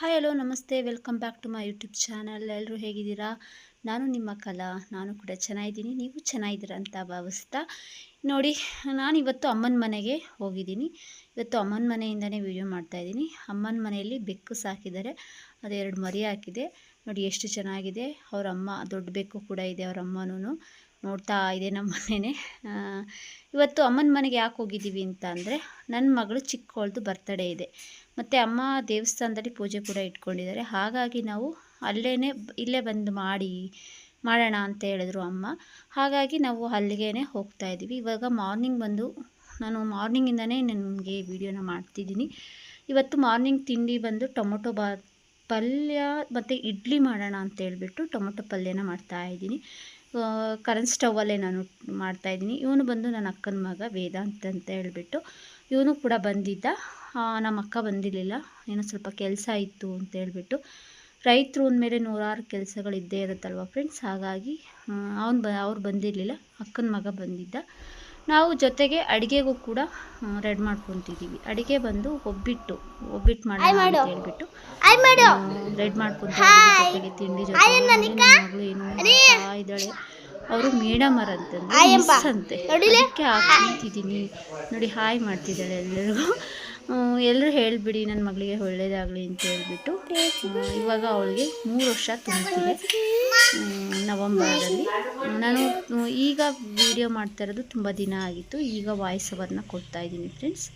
Hi hello ನಮಸ್ತೆ welcome back to my YouTube channel ಎಲ್ಲರೂ ಹೇಗಿದ್ದೀರಾ? ನಾನು ನಿಮ್ಮ ಕಲಾ. ನಾನು ಕೂಡ ಚೆನ್ನಾಗಿದ್ದೀನಿ. ನೀವು ಚೆನ್ನಾಗಿದ್ದೀರಾ ಅಂತ ಭಾವಿಸ್ತಾ ನೋಡಿ, ನಾನು ಇವತ್ತು ಅಮ್ಮನ ಮನೆಗೆ ಹೋಗಿದ್ದೀನಿ. ಇವತ್ತು ಅಮ್ಮನ ಮನೆಯಿಂದನೇ ವೀಡಿಯೋ ಮಾಡ್ತಾಯಿದ್ದೀನಿ ಅಮ್ಮನ ಮನೆಯಲ್ಲಿ ಬೆಕ್ಕು ಸಾಕಿದ್ದಾರೆ. ಅದು ಎರಡು ಮರಿ ಹಾಕಿದೆ. ನೋಡಿ, ಎಷ್ಟು ಚೆನ್ನಾಗಿದೆ. ಅವರ ಅಮ್ಮ, ದೊಡ್ಡ ಬೆಕ್ಕು ಕೂಡ ಇದೆ ಅವರಮ್ಮನೂ ನೋಡ್ತಾ ಇದೆ ನಮ್ಮ ಮನೆಯೇ ಇವತ್ತು ಅಮ್ಮನ ಮನೆಗೆ ಯಾಕೆ ಹೋಗಿದ್ದೀವಿ ಅಂತ ಅಂದರೆ ನನ್ನ ಮಗಳು ಚಿಕ್ಕವಳ್ದು ಬರ್ತಡೇ ಇದೆ. ಮತ್ತು ಅಮ್ಮ ದೇವಸ್ಥಾನದಲ್ಲಿ ಪೂಜೆ ಕೂಡ ಇಟ್ಕೊಂಡಿದ್ದಾರೆ. ಹಾಗಾಗಿ ನಾವು ಅಲ್ಲೇ ಇಲ್ಲೇ ಬಂದು ಮಾಡಿ, ಮಾಡೋಣ ಅಂತ ಹೇಳಿದ್ರು ಅಮ್ಮ. ಹಾಗಾಗಿ ನಾವು ಅಲ್ಲಿಗೆ ಹೋಗ್ತಾ ಇದ್ದೀವಿ. ಇವಾಗ ಮಾರ್ನಿಂಗ್ ಬಂದು, ನಾನು ಮಾರ್ನಿಂಗಿಂದನೇ ನನಗೆ ವೀಡಿಯೋನ ಮಾಡ್ತಿದ್ದೀನಿ. ಇವತ್ತು ಮಾರ್ನಿಂಗ್ ತಿಂಡಿ ಬಂದು ಟೊಮೊಟೊ ಬಾತ್ ಪಲ್ಯ ಮತ್ತು ಇಡ್ಲಿ ಮಾಡೋಣ ಅಂತ ಹೇಳ್ಬಿಟ್ಟು ಟೊಮೊಟೊ ಪಲ್ಯನ ಮಾಡ್ತಾಯಿದ್ದೀನಿ ಕರೆಂಟ್ ಸ್ಟವಲ್ಲೇ ನಾನು ಮಾಡ್ತಾಯಿದ್ದೀನಿ ಇವನು ಬಂದು ನನ್ನ ಅಕ್ಕನ ಮಗ ವೇದಾಂತ್ ಅಂತ ಹೇಳಿಬಿಟ್ಟು ಇವನು ಕೂಡ ಬಂದಿದ್ದ. ನಮ್ಮ ಅಕ್ಕ ಬಂದಿರಲಿಲ್ಲ. ಏನೋ ಸ್ವಲ್ಪ ಕೆಲಸ ಇತ್ತು ಅಂತ ಹೇಳಿಬಿಟ್ಟು ರೈತರು ಅಂದಮೇಲೆ ನೂರಾರು ಕೆಲಸಗಳು ಇದ್ದೇ ಇರುತ್ತಲ್ವ ಫ್ರೆಂಡ್ಸ್ ಹಾಗಾಗಿ ಅವನು ಬ, ಅವ್ರು ಬಂದಿರಲಿಲ್ಲ. ಅಕ್ಕನ ಮಗ ಬಂದಿದ್ದ. ನಾವು ಜೊತೆಗೆ ಅಡುಗೆಗೂ ಕೂಡ ರೆಡಿ ಮಾಡ್ಕೊತಿದ್ದೀವಿ ಅಡುಗೆ ಬಂದು ಒಬ್ಬಿಟ್ಟು ಒಬ್ಬಿಟ್ಟು ಮಾಡೋಣ ಅಂತ ಹೇಳ್ಬಿಟ್ಟು ರೆಡಿ ಮಾಡ್ಕೊತಿದ್ದೀವಿ ಜೊತೆಗೆ ತಿಂಡಿ ಜೊತೆ ಮಗಳು ಏನು ಇದ್ದಾಳೆ. ಅವರು ಮೇಡಮರ್ ಅಂತಂದ್ರೆ ಮಿಸ್ ಅಂತೆ. ಅದಕ್ಕೆ ಹಾಕ್ತಿದ್ದೀನಿ ನೋಡಿ ಹಾಯ್ ಮಾಡ್ತಿದ್ದಾಳೆ ಎಲ್ಲರಿಗೂ. ಎಲ್ಲರೂ ಹೇಳಿಬಿಡಿ ನನ್ನ ಮಗಳಿಗೆ ಒಳ್ಳೇದಾಗಲಿ ಅಂತ ಹೇಳಿಬಿಟ್ಟು ಇವಾಗ ಅವಳಿಗೆ ಮೂರು ವರ್ಷ ತುಂಬ್ತಿದೆ ನವಂಬರಲ್ಲಿ. ನಾನು ಈಗ ವಿಡಿಯೋ ಮಾಡ್ತಾ ಇರೋದು ತುಂಬ ದಿನ ಆಗಿತ್ತು. ಈಗ ವಾಯ್ಸ್ ಓವರ್ನ ಕೊಡ್ತಾ ಇದ್ದೀನಿ ಫ್ರೆಂಡ್ಸ್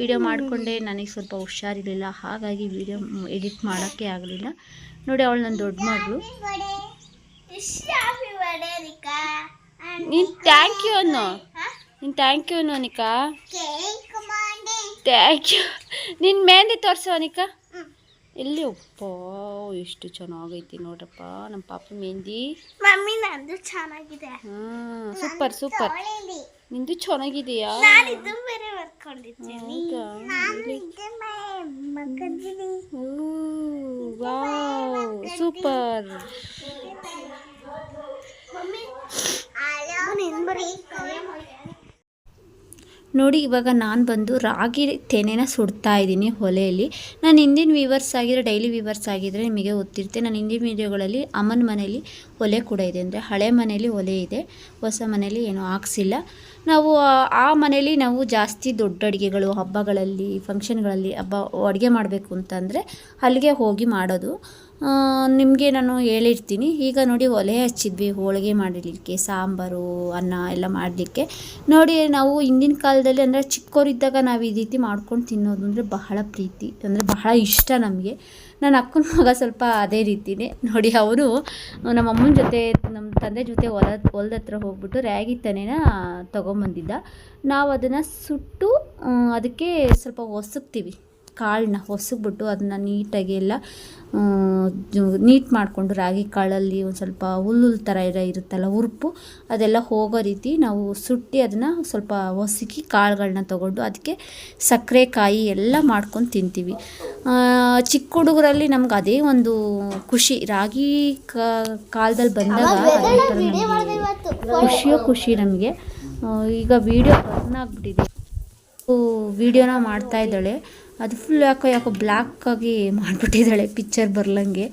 ವಿಡಿಯೋ ಮಾಡಿಕೊಂಡೆ ನನಗೆ ಸ್ವಲ್ಪ ಹುಷಾರಿರಲಿಲ್ಲ. ಹಾಗಾಗಿ ವಿಡಿಯೋ ಎಡಿಟ್ ಮಾಡೋಕ್ಕೆ ಆಗಲಿಲ್ಲ. ನೋಡಿ ಅವಳು ನನ್ನ ದೊಡ್ಡ ಮಗಳು. ನೀನು ಥ್ಯಾಂಕ್ ಯು ಅನ್ನೋ. ನೀನು ಥ್ಯಾಂಕ್ ಯು ಅನ್ನೋ ಅನಿಕಾ. ಥ್ಯಾಂಕ್ ಯು ನಿನ್ನ ಮೆಹಂದಿ ತೋರಿಸು ಅನಿಕ. ಎಲ್ಲಿ ಉಪ್ಪ ಎಷ್ಟು ಚೆನ್ನಾಗೈತಿ ನೋಡ್ರಪ್ಪ ನಮ್ಮ ಪಾಪ ಮೆಹಂದಿ. ಮಮ್ಮಿ ನಂದು ಚೆನ್ನಾಗಿದೆ. ಹಾಂ ಸೂಪರ್ ಸೂಪರ್. ನಿಂದು ಚೆನ್ನಾಗಿದೆಯಾ? ಸೂಪರ್ ಮಮ್ಮಿ ನಾನು ಬರೀ ನೋಡಿ, ಇವಾಗ ನಾನು ಬಂದು ರಾಗಿ ತೆನೆನ ಸುಡ್ತಾ ಇದ್ದೀನಿ ಒಲೆಯಲ್ಲಿ. ನಾನು ಹಿಂದಿನ ವೀವರ್ಸ್ ಆಗಿರೋ ಡೈಲಿ ವೀವರ್ಸ್ ಆಗಿದ್ದರೆ ನಿಮಗೆ ಗೊತ್ತಿರುತ್ತೆ. ನಾನು ಹಿಂದಿನ ವೀಡಿಯೋಗಳಲ್ಲಿ ಅಮ್ಮನ ಮನೇಲಿ ಒಲೆ ಕೂಡ ಇದೆ. ಅಂದರೆ ಹಳೆ ಮನೇಲಿ ಒಲೆ ಇದೆ. ಹೊಸ ಮನೇಲಿ ಏನೂ ಹಾಕ್ಸಿಲ್ಲ. ನಾವು ಆ ಮನೇಲಿ ನಾವು ಜಾಸ್ತಿ ದೊಡ್ಡ ಅಡುಗೆಗಳು, ಹಬ್ಬಗಳಲ್ಲಿ, ಫಂಕ್ಷನ್ಗಳಲ್ಲಿ ಹಬ್ಬ ಅಡುಗೆ ಮಾಡಬೇಕು ಅಂತಂದರೆ ಅಲ್ಲಿಗೆ ಹೋಗಿ ಮಾಡೋದು. ನಿಮಗೆ ನಾನು ಹೇಳಿರ್ತೀನಿ. ಈಗ ನೋಡಿ ಒಲೆ ಹಚ್ಚಿದ್ವಿ, ಹೋಳಿಗೆ ಮಾಡಲಿಕ್ಕೆ ಸಾಂಬಾರು, ಅನ್ನ ಎಲ್ಲ ಮಾಡಲಿಕ್ಕೆ. ನೋಡಿ ನಾವು ಹಿಂದಿನ ಕಾಲದಲ್ಲಿ ಅಂದರೆ ಚಿಕ್ಕವರಿದ್ದಾಗ ನಾವು ಈ ರೀತಿ ಮಾಡ್ಕೊಂಡು ತಿನ್ನೋದು ಅಂದರೆ ಬಹಳ ಪ್ರೀತಿ. ಅಂದರೆ ಬಹಳ ಇಷ್ಟ ನಮಗೆ. ನನ್ನ ಅಕ್ಕನ ಮಗ ಸ್ವಲ್ಪ ಅದೇ ರೀತಿನೇ. ನೋಡಿ ಅವರು ನಮ್ಮ ಅಮ್ಮನ ಜೊತೆ, ನಮ್ಮ ತಂದೆ ಜೊತೆ ಹೊಲ, ಹೊಲದ ಹತ್ರ ಹೋಗ್ಬಿಟ್ಟು ರ್ಯಾಗಿ ತನೇನ ತೊಗೊಂಬಂದಿದ್ದ. ನಾವು ಅದನ್ನು ಸುಟ್ಟು ಅದಕ್ಕೆ ಸ್ವಲ್ಪ ಒಸಕ್ತೀವಿ. ಕಾಳನ್ನ ಹೊಸಗ್ಬಿಟ್ಟು ಅದನ್ನ ನೀಟಾಗಿ ಎಲ್ಲ ನೀಟ್ ಮಾಡಿಕೊಂಡು ರಾಗಿ ಕಾಳಲ್ಲಿ ಒಂದು ಸ್ವಲ್ಪ ಹುಲ್ಲು ಥರ ಇರೋ ಇರುತ್ತಲ್ಲ ಉರುಪು ಅದೆಲ್ಲ ಹೋಗೋ ರೀತಿ ನಾವು ಸುಟ್ಟಿ ಅದನ್ನು ಸ್ವಲ್ಪ ಹೊಸಕಿ ಕಾಳುಗಳನ್ನ ತೊಗೊಂಡು ಅದಕ್ಕೆ ಸಕ್ಕರೆ ಕಾಯಿ ಎಲ್ಲ ಮಾಡ್ಕೊಂಡು ತಿಂತೀವಿ. ಚಿಕ್ಕ ಹುಡುಗರಲ್ಲಿ ನಮ್ಗೆ ಅದೇ ಒಂದು ಖುಷಿ ರಾಗಿ ಕಾಲದಲ್ಲಿ ಬಂದಾಗ ಖುಷಿಯೋ ಖುಷಿ ನಮಗೆ. ಈಗ ವೀಡಿಯೋ ಬರ್ನ್ ಆಗಿಬಿಟ್ಟಿದೆ. ವೀಡಿಯೋನ ಮಾಡ್ತಾ ಇದ್ದಾಳೆ. ಅದು ಫುಲ್ ಯಾಕೋ ಯಾಕೋ ಬ್ಲ್ಯಾಕಾಗಿ ಮಾಡಿಬಿಟ್ಟಿದ್ದಾಳೆ ಪಿಕ್ಚರ್ ಬರ್ಲಂಗೆ.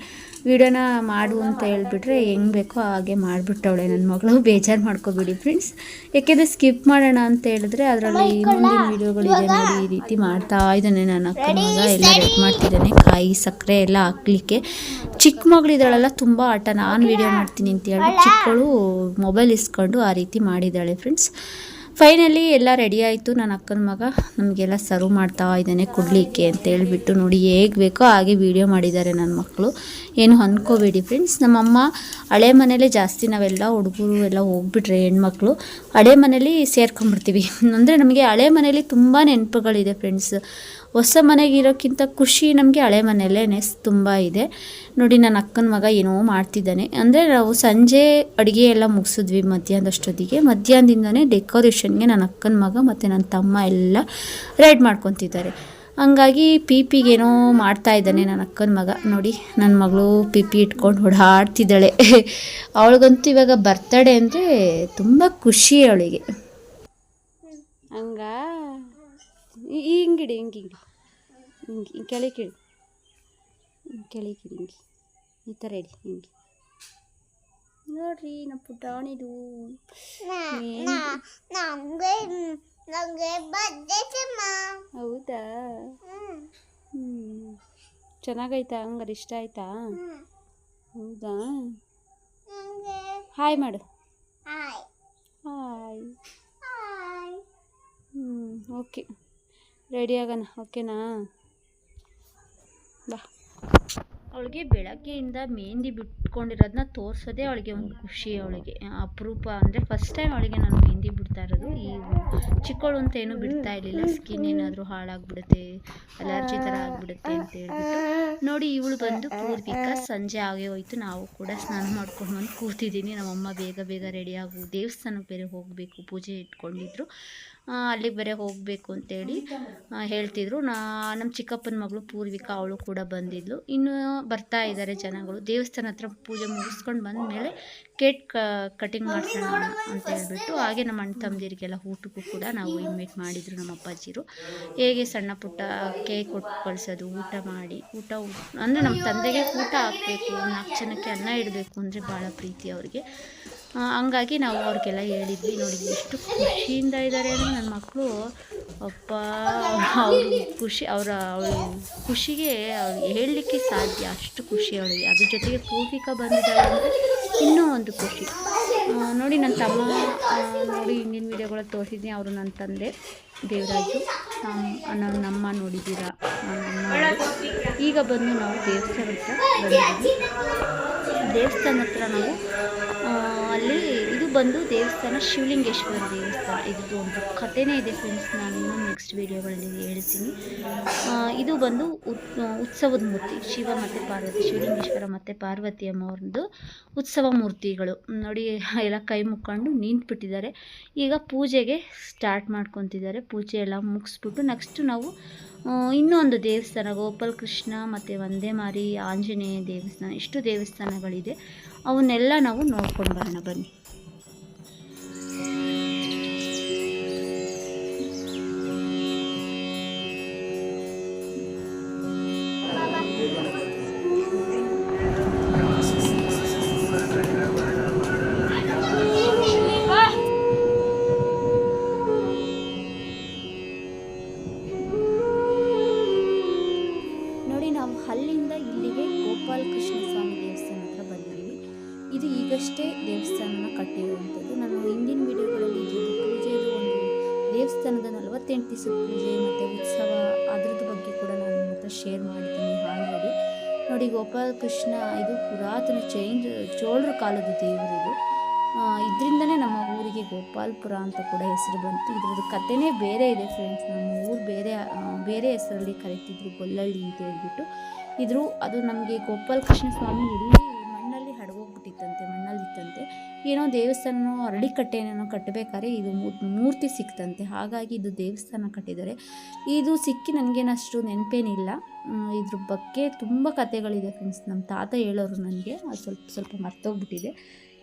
ವೀಡಿಯೋನ ಮಾಡು ಅಂತ ಹೇಳ್ಬಿಟ್ರೆ ಹೆಂಗೆ ಬೇಕೋ ಹಾಗೆ ಮಾಡಿಬಿಟ್ಟವಳೆ ನನ್ನ ಮಗಳು. ಬೇಜಾರು ಮಾಡ್ಕೋಬೇಡಿ ಫ್ರೆಂಡ್ಸ್ ಯಾಕೆಂದರೆ ಸ್ಕಿಪ್ ಮಾಡೋಣ ಅಂತ ಹೇಳಿದ್ರೆ ಅದರಲ್ಲಿ ಮುಂದಿನ ವೀಡಿಯೋಗಳಿದೆ ನೋಡಿ ಈ ರೀತಿ ಮಾಡ್ತಾ ಇದ್ದಾನೆ ನನ್ನ ಅಕ್ಕ ಮಗ. ಎಲ್ಲ ರೆಡಿ ಮಾಡ್ತಿದ್ದಾನೆ. ಕಾಯಿ ಸಕ್ಕರೆ ಎಲ್ಲ ಹಾಕ್ಲಿಕ್ಕೆ. ಚಿಕ್ಕ ಮಗಳಿದ್ದಾಳೆಲ್ಲ ತುಂಬ ಆಟ. ನಾನು ವೀಡಿಯೋ ಮಾಡ್ತೀನಿ ಅಂತ ಹೇಳಿ ಚಿಕ್ಕಳು ಮೊಬೈಲ್ ಇಸ್ಕೊಂಡು ಆ ರೀತಿ ಮಾಡಿದ್ದಾಳೆ ಫ್ರೆಂಡ್ಸ್ ಫೈನಲಿ ಎಲ್ಲ ರೆಡಿ ಆಯಿತು. ನನ್ನ ಅಕ್ಕನ ಮಗ ನಮಗೆಲ್ಲ ಸರ್ವ್ ಮಾಡ್ತಾ ಇದ್ದಾನೆ ಕೊಡಲಿಕ್ಕೆ ಅಂತ ಹೇಳಿಬಿಟ್ಟು ನೋಡಿ ಹೇಗೆ ಬೇಕೋ ಹಾಗೆ ವೀಡಿಯೋ ಮಾಡಿದ್ದಾರೆ ನನ್ನ ಮಕ್ಕಳು ಏನು ಅಂದ್ಕೋಬೇಡಿ ಫ್ರೆಂಡ್ಸ್ ನಮ್ಮಮ್ಮ ಹಳೆ ಮನೇಲೆ ಜಾಸ್ತಿ ನಾವೆಲ್ಲ ಹುಡುಗರು ಎಲ್ಲ ಹೋಗ್ಬಿಟ್ರೆ ಹೆಣ್ಮಕ್ಳು ಹಳೆ ಮನೇಲಿ ಸೇರ್ಕೊಂಡ್ಬಿಡ್ತೀವಿ. ಅಂದರೆ ನಮಗೆ ಹಳೆ ಮನೇಲಿ ತುಂಬ ನೆನಪುಗಳಿದೆ ಫ್ರೆಂಡ್ಸ್ ಹೊಸ ಮನೆಗೆ ಇರೋಕ್ಕಿಂತ ಖುಷಿ ನಮಗೆ ಹಳೆ ಮನೆಯಲ್ಲೇ ತುಂಬ ಇದೆ. ನೋಡಿ ನನ್ನ ಅಕ್ಕನ ಮಗ ಏನೋ ಮಾಡ್ತಿದ್ದಾನೆ. ಅಂದರೆ ನಾವು ಸಂಜೆ ಅಡುಗೆ ಎಲ್ಲ ಮುಗಿಸಿದ್ವಿ ಮಧ್ಯಾಹ್ನದಷ್ಟೊತ್ತಿಗೆ. ಮಧ್ಯಾಹ್ನದಿಂದನೇ ಡೆಕೋರೇಷನ್ಗೆ ನನ್ನ ಅಕ್ಕನ ಮಗ ಮತ್ತು ನನ್ನ ತಮ್ಮ ಎಲ್ಲ ರೆಡ್ ಮಾಡ್ಕೊತಿದ್ದಾರೆ. ಹಂಗಾಗಿ ಪಿ ಪಿಗೇನೋ ಮಾಡ್ತಾ ಇದ್ದಾನೆ ನನ್ನ ಅಕ್ಕನ ಮಗ. ನೋಡಿ ನನ್ನ ಮಗಳು ಪಿ ಪಿ ಇಟ್ಕೊಂಡು ಓಡಾಡ್ತಿದ್ದಾಳೆ. ಅವಳಿಗಂತೂ ಇವಾಗ ಬರ್ತಡೆ ಅಂದರೆ ತುಂಬ ಖುಷಿ ಅವಳಿಗೆ. ಹಂಗ? ಹಿಂಗಿಡಿ ಹಿಂಗಿಡಿ ಹಿಂಗೆ ಕೆಳಗೆ ಕೆಳಗೆ. ಹಿಂಗೆ ಈ ಥರ ಇಡಿ ಹಿಂಗೆ. ನೋಡ್ರಿ ನಮ್ಮ ಪುಟಾಣಿದು. ಹೌದಾ? ಹ್ಞೂ ಚೆನ್ನಾಗೈತಾ ಹಂಗಾರೆ ಇಷ್ಟ ಆಯ್ತಾ? ಹೌದಾ? ಹಾಯ್ ಮಾಡು. ಹಾಯ್. ಹ್ಞೂ ಓಕೆ. ರೆಡಿ ಆಗೋಣ ಓಕೆನಾ ಬಾ. ಅವಳಿಗೆ ಬೆಳಗ್ಗೆಯಿಂದ ಮೆಹಂದಿ ಬಿಟ್ಕೊಂಡಿರೋದನ್ನ ತೋರಿಸೋದೇ ಅವಳಿಗೆ ಒಂದು ಖುಷಿ ಅವಳಿಗೆ. ಅಪರೂಪ ಅಂದರೆ ಫಸ್ಟ್ ಟೈಮ್ ಅವಳಿಗೆ ನಾನು ಮೆಹಂದಿ ಇರೋದು ಈ ಚಿಕ್ಕವಳು ಅಂತ ಏನೂ ಬಿಡ್ತಾ ಇರಲಿಲ್ಲ. ಸ್ಕಿನ್ ಏನಾದರೂ ಹಾಳಾಗ್ಬಿಡುತ್ತೆ, ಅಲರ್ಜಿ ಥರ ಆಗಿಬಿಡುತ್ತೆ ಅಂತ ಹೇಳ್ಬಿಟ್ಟು ನೋಡಿ ಇವಳು ಬಂದು ಪೂರ್ವಿಕ ಸಂಜೆ ಆಗೇ ಹೋಯ್ತು. ನಾವು ಕೂಡ ಸ್ನಾನ ಮಾಡ್ಕೊಂಡು ಬಂದು ಕೂತಿದ್ದೀನಿ. ನಮ್ಮಮ್ಮ ಬೇಗ ಬೇಗ ರೆಡಿ ಆಗು ದೇವಸ್ಥಾನಕ್ಕೆ ಬೇರೆ ಹೋಗಬೇಕು, ಪೂಜೆ ಇಟ್ಕೊಂಡಿದ್ರು. ಅಲ್ಲಿಗೆ ಬೇರೆ ಹೋಗಬೇಕು ಅಂತೇಳಿ ಹೇಳ್ತಿದ್ರು. ನಾ, ನಮ್ಮ ಚಿಕ್ಕಪ್ಪನ ಮಗಳು ಪೂರ್ವಿಕ, ಅವಳು ಕೂಡ ಬಂದಿದ್ಲು. ಇನ್ನೂ ಬರ್ತಾ ಇದ್ದಾರೆ ಜನಗಳು. ದೇವಸ್ಥಾನ ಹತ್ರ ಪೂಜೆ ಮುಗಿಸ್ಕೊಂಡು ಬಂದಮೇಲೆ ಕೇಕ್ ಕಟಿಂಗ್ ಮಾಡಿಸೋಣ ಅಂತ ಹೇಳ್ಬಿಟ್ಟು ಹಾಗೆ ನಮ್ಮ ಅಣ್ಣ ತಮ್ಮದಿರಿಗೆಲ್ಲ ಊಟಕ್ಕೂ ಕೂಡ ನಾವು ಇನ್ವೈಟ್ ಮಾಡಿದರು ನಮ್ಮ ಅಪ್ಪಾಜಿರು. ಹೇಗೆ ಸಣ್ಣ ಪುಟ್ಟ ಕೇಕ್ ಕೊಟ್ಟು ಕಳಿಸೋದು ಊಟ ಮಾಡಿ ಊಟ ಅಂದರೆ ನಮ್ಮ ತಂದೆಗೆ ಊಟ ಹಾಕಬೇಕು ನಾಲ್ಕು ಜನಕ್ಕೆ ಅನ್ನ ಇಡಬೇಕು ಅಂದರೆ ಭಾಳ ಪ್ರೀತಿ ಅವ್ರಿಗೆ. ಹಂಗಾಗಿ ನಾವು ಅವ್ರಿಗೆಲ್ಲ ಹೇಳಿದ್ವಿ ನೋಡಿ ಎಷ್ಟು ಖುಷಿಯಿಂದ ಇದ್ದಾರೆ ಅಂದರೆ ನನ್ನ ಮಕ್ಕಳು ಅಪ್ಪ ಅವರು ಖುಷಿ ಅವರ ಅವಳು ಖುಷಿಗೆ ಅವ್ರು ಹೇಳಲಿಕ್ಕೆ ಸಾಧ್ಯ ಅಷ್ಟು ಖುಷಿ ಅವಳಿಗೆ. ಅದ್ರ ಜೊತೆಗೆ ಪೂರ್ವಿಕ ಬಂದಿದ್ದಾಳೆ ಅಂದರೆ ಇನ್ನೂ ಒಂದು ಖುಷಿ. ನೋಡಿ ನನ್ನ ತಮ್ಮ ನೋಡಿ ಹಿಂದಿನ ವೀಡಿಯೋಗಳಲ್ಲಿ ತೋರಿಸಿದ್ದೀನಿ ಅವರು ನನ್ನ ತಂದೆ ದೇವರಾಜು. ನಮ್ಮ ನಮ್ಮ ನೋಡಿದ್ದೀರಾ? ಈಗ ಬಂದು ನಾವು ದೇವಸ್ಥಾನ ಹತ್ರ ಬಂದಿದ್ದೀವಿ. ದೇವಸ್ಥಾನ ಹತ್ರ ನಾವು ಅಲ್ಲಿ ಬಂದು ದೇವಸ್ಥಾನ ಶಿವಲಿಂಗೇಶ್ವರ ದೇವಸ್ಥಾನ. ಇದ್ರದ್ದು ಒಂದು ಕಥೆನೇ ಇದೆ ಫ್ರೆಂಡ್ಸ್ ನಾನು ನೆಕ್ಸ್ಟ್ ವಿಡಿಯೋಗಳಲ್ಲಿ ಹೇಳ್ತೀನಿ. ಇದು ಬಂದು ಉತ್- ಉತ್ಸವದ ಮೂರ್ತಿ, ಶಿವ ಮತ್ತು ಪಾರ್ವತಿ, ಶಿವಲಿಂಗೇಶ್ವರ ಮತ್ತು ಪಾರ್ವತಿ ಅಮ್ಮವ್ರದ್ದು ಉತ್ಸವ ಮೂರ್ತಿಗಳು. ನೋಡಿ, ಎಲ್ಲ ಕೈ ಮುಕ್ಕೊಂಡು ನಿಂತ್ಬಿಟ್ಟಿದ್ದಾರೆ. ಈಗ ಪೂಜೆಗೆ ಸ್ಟಾರ್ಟ್ ಮಾಡ್ಕೊತಿದ್ದಾರೆ. ಪೂಜೆ ಎಲ್ಲ ಮುಗಿಸ್ಬಿಟ್ಟು ನೆಕ್ಸ್ಟು ನಾವು ಇನ್ನೊಂದು ದೇವಸ್ಥಾನ ಗೋಪಾಲ ಕೃಷ್ಣ ಮತ್ತು ಒಂದೇ ಮಾರಿ, ಆಂಜನೇಯ ದೇವಸ್ಥಾನ, ಇಷ್ಟು ದೇವಸ್ಥಾನಗಳಿದೆ. ಅವನ್ನೆಲ್ಲ ನಾವು ನೋಡ್ಕೊಂಡು ಬರೋಣ ಬನ್ನಿ. ಇದು ಈಗಷ್ಟೇ ದೇವಸ್ಥಾನನ ಕಟ್ಟಿರುವಂಥದ್ದು. ನಾನು ಹಿಂದಿನ ವಿಡಿಯೋಗಳಲ್ಲಿ ಇದ್ರದ್ದು ಪೂಜೆದು ಒಂದು ದೇವಸ್ಥಾನದ ನಲವತ್ತೆಂಟು ದಿವಸ ಪೂಜೆ ಮತ್ತು ಉತ್ಸವ ಅದ್ರದ್ದು ಬಗ್ಗೆ ಕೂಡ ನಾನು ನಿಮ್ಮ ಹತ್ರ ಶೇರ್ ಮಾಡಿದ್ದೀನಿ ಆಲ್ರೆಡಿ ನೋಡಿ, ಗೋಪಾಲ ಕೃಷ್ಣ ಇದು ಪುರಾತನ ಚೈನ್, ಚೋಳರ ಕಾಲದ ದೇವರು ಇದು. ಇದರಿಂದನೇ ನಮ್ಮ ಊರಿಗೆ ಗೋಪಾಲ್ಪುರ ಅಂತ ಕೂಡ ಹೆಸರು ಬಂತು. ಇದ್ರದ್ದು ಕಥೆನೇ ಬೇರೆ ಇದೆ ಫ್ರೆಂಡ್ಸ್ ನಮ್ಮ ಊರು ಬೇರೆ ಬೇರೆ ಹೆಸರಲ್ಲಿ ಕರೀತಿದ್ರು ಗೊಲ್ಲಳ್ಳಿ ಅಂತ ಹೇಳ್ಬಿಟ್ಟು. ಇದ್ರು ಅದು ನಮಗೆ ಗೋಪಾಲಕೃಷ್ಣ ಸ್ವಾಮಿ ಎಲ್ಲಿ ಏನೋ ದೇವಸ್ಥಾನನೋ ಅರಳಿಕಟ್ಟೆನೇನೋ ಕಟ್ಟಬೇಕಾದ್ರೆ ಇದು ಮೂರ್ತಿ ಸಿಕ್ತಂತೆ. ಹಾಗಾಗಿ ಇದು ದೇವಸ್ಥಾನ ಕಟ್ಟಿದ್ದಾರೆ. ಇದು ಸಿಕ್ಕಿ ನನಗೇನಷ್ಟು ನೆನಪೇನಿಲ್ಲ. ಇದ್ರ ಬಗ್ಗೆ ತುಂಬ ಕತೆಗಳಿದೆ ಫ್ರೆಂಡ್ಸ್ ನಮ್ಮ ತಾತ ಹೇಳೋರು ನನಗೆ, ಅದು ಸ್ವಲ್ಪ ಸ್ವಲ್ಪ ಮರ್ತೋಗ್ಬಿಟ್ಟಿದೆ.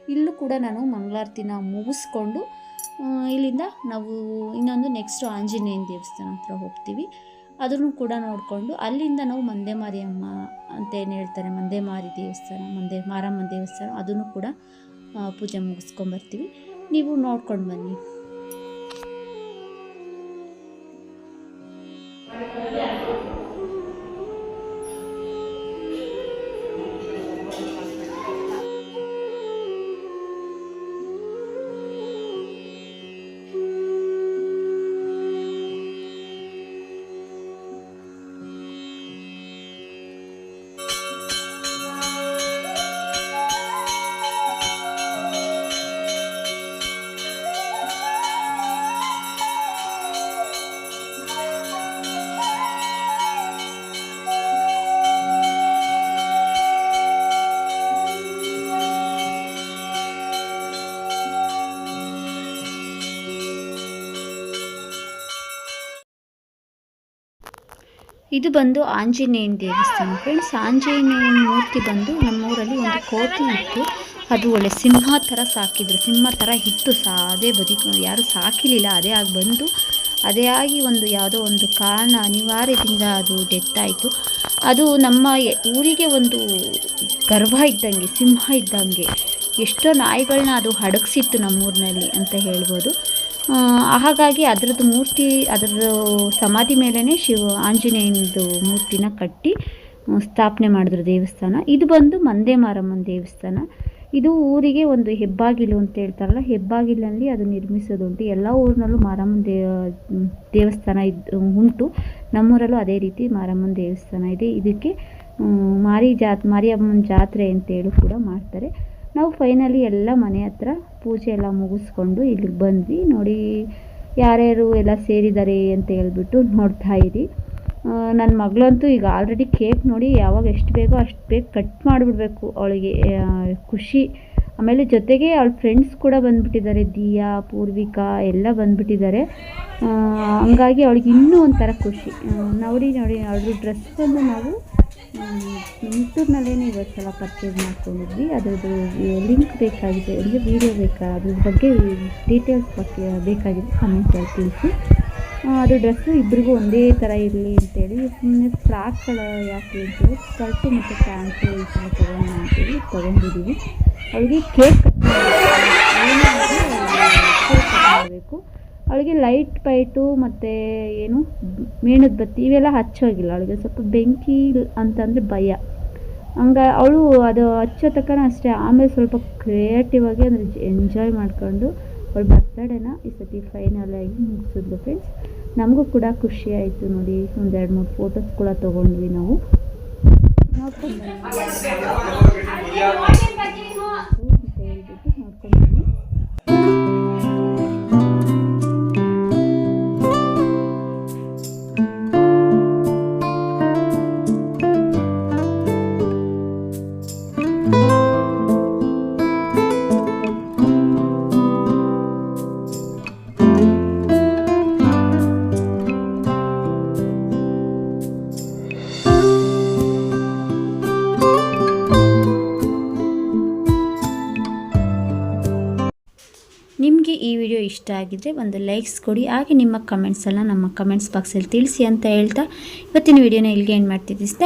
ಇಲ್ಲೂ ಕೂಡ ನಾನು ಮಂಗಳಾರತಿನ ಮುಗಿಸ್ಕೊಂಡು ಇಲ್ಲಿಂದ ನಾವು ಇನ್ನೊಂದು ನೆಕ್ಸ್ಟ್ ಆಂಜನೇಯನ ದೇವಸ್ಥಾನ ಹತ್ರ ಹೋಗ್ತೀವಿ. ಅದನ್ನು ಕೂಡ ನೋಡಿಕೊಂಡು ಅಲ್ಲಿಂದ ನಾವು ಮಂದೆ ಮಾರಿಯಮ್ಮ ಅಂತ ಏನು ಹೇಳ್ತಾರೆ ಮಂದೆ ಮಾರಿ ದೇವಸ್ಥಾನ, ಮಂದೆ ಮಾರಮ್ಮ ದೇವಸ್ಥಾನ, ಅದನ್ನು ಕೂಡ ಪೂಜೆ ಮುಗಿಸ್ಕೊಂಬರ್ತೀವಿ ನೀವು ನೋಡ್ಕೊಂಡು ಬನ್ನಿ. ಇದು ಬಂದು ಆಂಜನೇಯನ ದೇವಸ್ಥಾನ ಫ್ರೆಂಡ್ಸ್. ಆಂಜನೇಯನ ಮೂರ್ತಿ ಬಂದು ನಮ್ಮೂರಲ್ಲಿ ಒಂದು ಕೋತಿ ಇತ್ತು. ಅದು ಒಳ್ಳೆ ಸಿಂಹ ಥರ ಸಾಕಿದ್ರು. ಸಿಂಹ ಥರ ಇತ್ತು ಸಾ, ಅದೇ ಬದುಕು. ಯಾರು ಸಾಕಿಲಿಲ್ಲ ಅದೇ ಆಗಿ ಬಂದು, ಅದೇ ಆಗಿ ಒಂದು ಯಾವುದೋ ಒಂದು ಕಾರಣ ಅನಿವಾರ್ಯದಿಂದ ಅದು ಡೆತ್ ಆಯಿತು. ಅದು ನಮ್ಮ ಊರಿಗೆ ಒಂದು ಗರ್ವ ಇದ್ದಂಗೆ, ಸಿಂಹ ಇದ್ದಂಗೆ ಎಷ್ಟೋ ನಾಯಿಗಳನ್ನ ಅದು ಹಡಗಿಸಿತ್ತು ನಮ್ಮೂರಿನಲ್ಲಿ ಅಂತ ಹೇಳ್ಬೋದು. ಹಾಗಾಗಿ ಅದರದ್ದು ಮೂರ್ತಿ, ಅದರದ್ದು ಸಮಾಧಿ ಮೇಲೇ ಶಿವ ಆಂಜನೇಯನದು ಮೂರ್ತಿನ ಕಟ್ಟಿ ಸ್ಥಾಪನೆ ಮಾಡಿದ್ರು ದೇವಸ್ಥಾನ. ಇದು ಬಂದು ಮಂದೆ ಮಾರಮ್ಮನ ದೇವಸ್ಥಾನ. ಇದು ಊರಿಗೆ ಒಂದು ಹೆಬ್ಬಾಗಿಲು ಅಂತ ಹೇಳ್ತಾರಲ್ಲ, ಹೆಬ್ಬಾಗಿಲಲ್ಲಿ ಅದು ನಿರ್ಮಿಸೋದುಂಟು ಎಲ್ಲ ಊರಿನಲ್ಲೂ ಮಾರಮ್ಮನ ದೇ, ದೇವಸ್ಥಾನ ಇದು, ಉಂಟು. ನಮ್ಮೂರಲ್ಲೂ ಅದೇ ರೀತಿ ಮಾರಮ್ಮನ ದೇವಸ್ಥಾನ ಇದೆ. ಇದಕ್ಕೆ ಮಾರಿ ಜಾತ್, ಮಾರಿಯಮ್ಮನ ಜಾತ್ರೆ ಅಂತೇಳಿ ಕೂಡ ಮಾಡ್ತಾರೆ. ನಾವು ಫೈನಲಿ ಎಲ್ಲ ಮನೆ ಹತ್ರ ಪೂಜೆ ಎಲ್ಲ ಮುಗಿಸ್ಕೊಂಡು ಇಲ್ಲಿಗೆ ಬಂದ್ವಿ. ನೋಡಿ, ಯಾರ್ಯಾರು ಎಲ್ಲ ಸೇರಿದ್ದಾರೆ ಅಂತ ಹೇಳ್ಬಿಟ್ಟು ನೋಡ್ತಾ ಇರಿ. ನನ್ನ ಮಗಳಂತೂ ಈಗ ಆಲ್ರೆಡಿ ಕೇಕ್ ನೋಡಿ ಯಾವಾಗ ಎಷ್ಟು ಬೇಕೋ ಅಷ್ಟು ಬೇಗ ಕಟ್ ಮಾಡಿಬಿಡ್ಬೇಕು ಅವಳಿಗೆ. ಖುಷಿ. ಆಮೇಲೆ ಜೊತೆಗೆ ಅವಳ ಫ್ರೆಂಡ್ಸ್ ಕೂಡ ಬಂದುಬಿಟ್ಟಿದ್ದಾರೆ. ದಿಯಾ, ಪೂರ್ವಿಕಾ ಎಲ್ಲ ಬಂದುಬಿಟ್ಟಿದ್ದಾರೆ. ಹಂಗಾಗಿ ಅವಳಿಗೆ ಇನ್ನೂ ಒಂಥರ ಖುಷಿ. ನೋಡಿ ನೋಡಿ ಅವಳು ಡ್ರೆಸ್ ಬಂದು ನಾವು ನಿಟ್ಟೂರಿನಲ್ಲೇ ಇವತ್ತು ಸಲ ಪರ್ಚೇಸ್ ಮಾಡ್ಕೊಂಡಿದ್ವಿ. ಅದರದ್ದು ಲಿಂಕ್ ಬೇಕಾಗಿದೆ, ಅಂದರೆ ವೀಡಿಯೋ ಬೇಕಾ, ಅದ್ರ ಬಗ್ಗೆ ಡೀಟೇಲ್ಸ್ ಬಗ್ಗೆ ಬೇಕಾಗಿದೆ ಕಮೆಂಟಲ್ಲಿ ತಿಳಿಸಿ. ಅದು ಡ್ರೆಸ್ಸು ಇಬ್ಬರಿಗೂ ಒಂದೇ ಥರ ಇರಲಿ ಅಂತೇಳಿ ಸುಮ್ಮನೆ ಫ್ರಾಕ್ಗಳು ಯಾಕೆ ಅಂತೇಳಿ ಸ್ಕರ್ಟು ಮತ್ತು ಪ್ಯಾಂಟು ಈ ಥರ ತೊಗೊಂಡು ಅಂತೇಳಿ ತೊಗೊಂಡಿದ್ದೀವಿ. ಅವ್ರಿಗೆ ಕೇಕ್ ಕಟ್ ಮಾಡಬೇಕು. ಅವಳಿಗೆ ಲೈಟ್ ಪೈಟು ಮತ್ತು ಏನು, ಮೇಣದ ಬತ್ತಿ, ಇವೆಲ್ಲ ಹಚ್ಚೋಗಿಲ್ಲ ಅವಳಿಗೆ ಸ್ವಲ್ಪ ಬೆಂಕಿ ಅಂತಂದರೆ ಭಯ. ಹಂಗ ಅವಳು ಅದು ಹಚ್ಚೋ ತಕ್ಕನ ಅಷ್ಟೇ, ಆಮೇಲೆ ಸ್ವಲ್ಪ ಕ್ರಿಯೇಟಿವ್ ಆಗಿ ಅಂದರೆ ಎಂಜಾಯ್ ಮಾಡ್ಕೊಂಡು ಅವಳ ಬರ್ತಡೇನ ಈ ಸತಿ ಫೈನಲ್ ಆಗಿ ಮುಗಿಸಿದ್ಲು ಫ್ರೆಂಡ್ಸ್ ನಮಗೂ ಕೂಡ ಖುಷಿ ಆಯಿತು ನೋಡಿ, ಒಂದು ಎರಡು ಮೂರು ಫೋಟೋಸ್ ಕೂಡ ತೊಗೊಂಡ್ವಿ ನಾವು. ಇಷ್ಟ ಆಗಿದ್ದರೆ ಒಂದು ಲೈಕ್ಸ್ ಕೊಡಿ. ಹಾಗೆ ನಿಮ್ಮ ಕಮೆಂಟ್ಸನ್ನು ನಮ್ಮ ಕಮೆಂಟ್ಸ್ ಬಾಕ್ಸಲ್ಲಿ ತಿಳಿಸಿ ಅಂತ ಹೇಳ್ತಾ ಇವತ್ತಿನ ವಿಡಿಯೋನ ಇಲ್ಲಿಗೆ ಏನು ಮಾಡ್ತಿದ್ದೀವಿ ಥ್ಯಾಂಕ್